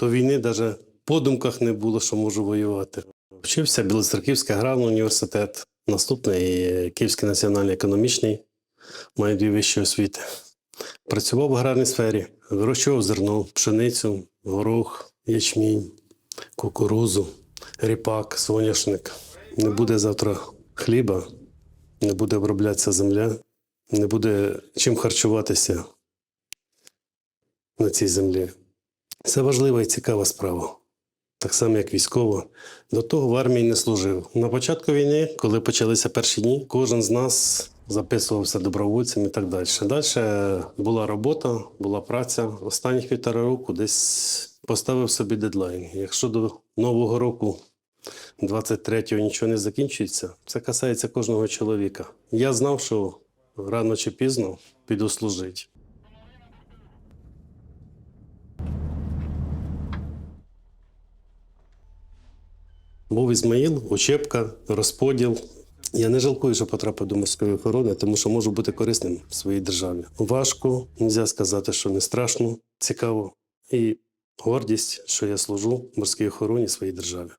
До війни навіть подумках не було, що можу воювати. Вчився Білоцерківський аграрний університет, наступний Київський національний економічний, маю дві вищі освіти. Працював в аграрній сфері, вирощував зерно, пшеницю, горох, ячмінь, кукурузу, ріпак, соняшник. Не буде завтра хліба, не буде оброблятися земля, не буде чим харчуватися на цій землі. Це важлива і цікава справа. Так само, як військово. До того в армії не служив. На початку війни, коли почалися перші дні, кожен з нас записувався добровольцем і так далі. Далі була робота, була праця. Останніх півтора року десь поставив собі дедлайн. Якщо до Нового року 23-го нічого не закінчується, це касається кожного чоловіка. Я знав, що рано чи пізно піду служити. Був Ізмаїл, учебка, розподіл. Я не жалкую, що потрапив до морської охорони, тому що можу бути корисним в своїй державі. Важко, можна сказати, що не страшно, цікаво. І гордість, що я служу морській охороні своїй державі.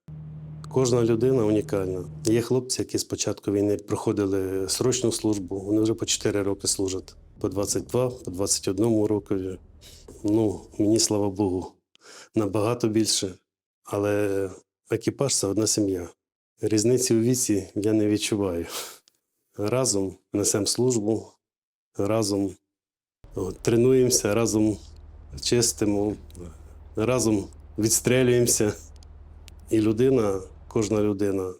Кожна людина унікальна. Є хлопці, які з початку війни проходили срочну службу, вони вже по 4 роки служать, по 22, по 21 року. Ну, мені слава Богу, набагато більше. Але екіпаж це одна сім'я. Різниці у віці я не відчуваю. Разом несемо службу, разом тренуємося, разом чистимо, разом відстрелюємося. І людина, кожна людина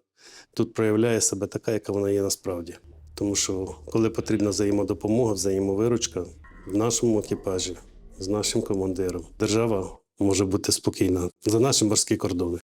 тут проявляє себе така, яка вона є насправді. Тому що коли потрібна взаємодопомога, взаємовиручка в нашому екіпажі з нашим командиром, держава може бути спокійна за наші морські кордони.